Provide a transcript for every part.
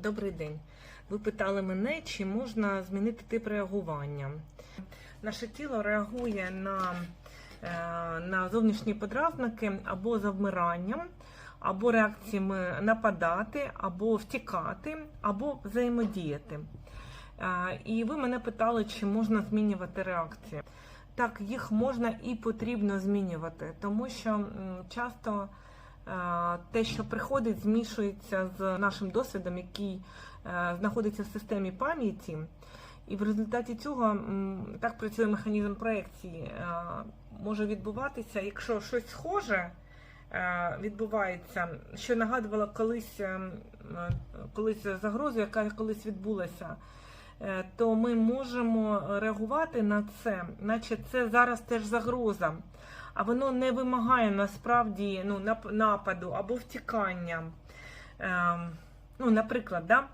Добрий день. Ви питали мене, чи можна змінити тип реагування. Наше тіло реагує на, е, на зовнішні подразники або завмиранням, або реакціями нападати, або втікати, або взаємодіяти. Е, І ви мене питали, чи можна змінювати реакції. Так, їх можна і потрібно змінювати, тому що часто те, що приходить, змішується з нашим досвідом, який е, знаходиться в системі пам'яті. І в результаті цього так працює механізм проекції. Е, Може відбуватися, якщо щось схоже е, відбувається, що нагадувало колись, е, м, е, колись загрозу, яка колись відбулася е, то ми можемо реагувати на це, наче це зараз теж загроза, а воно не вимагає насправді ну, нападу або втікання. Ем, Ну, наприклад, да?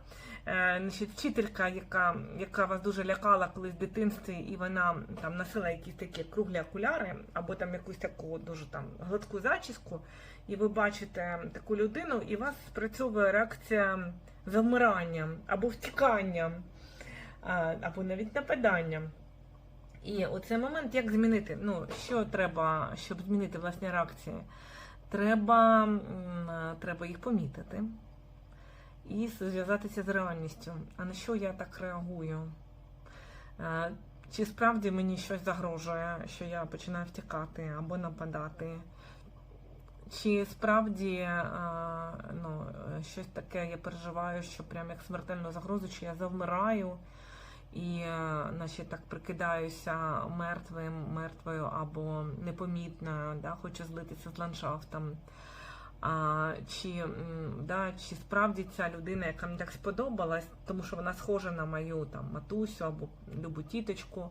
е, значить, вчителька, яка, яка вас дуже лякала колись в дитинстві, і вона там носила якісь такі круглі окуляри, або там якусь таку дуже там гладку зачіску, і ви бачите таку людину, і у вас спрацьовує реакція завмирання або втікання або навіть нападання. І оцей момент, як змінити? Ну, що треба, щоб змінити власні реакції? Треба, треба їх помітити і зв'язатися з реальністю. А на що я так реагую? Е, Чи справді мені щось загрожує, що я починаю втікати або нападати? Чи справді е, ну, щось таке я переживаю, що прям як смертельну загрозу, чи я завмираю і е, наче так прикидаюся мертвим, мертвою або непомітною, да, хочу злитися з ландшафтом. А, чи, да, чи справді ця людина, яка мені так сподобалась, тому що вона схожа на мою там матусю або любу тіточку,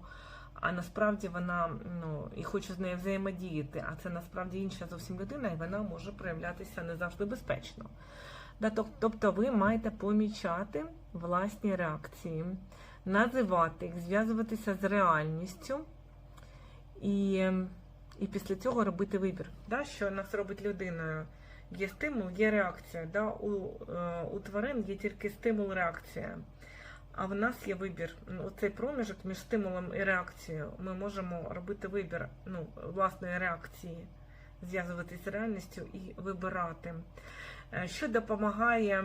а насправді вона ну, і хоче з нею взаємодіяти, а це насправді інша зовсім людина, і вона може проявлятися не завжди безпечно. Тобто ви маєте помічати власні реакції, називати їх, зв'язуватися з реальністю і, і після цього робити вибір. Да, що нас робить людиною. Є стимул, є реакція. Да? У, е, у тварин є тільки стимул, реакція. А в нас є вибір. Ну, Цей проміжок між стимулом і реакцією. Ми можемо робити вибір ну, власної реакції, зв'язуватися з реальністю і вибирати. Е, Що допомагає,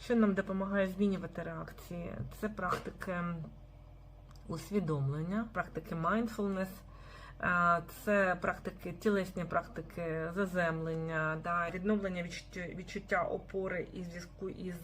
що нам допомагає змінювати реакції? Це практики усвідомлення, практики mindfulness, е, це практики, тілесні практики заземлення, да, відновлення відчуття, відчуття опори і зв'язку із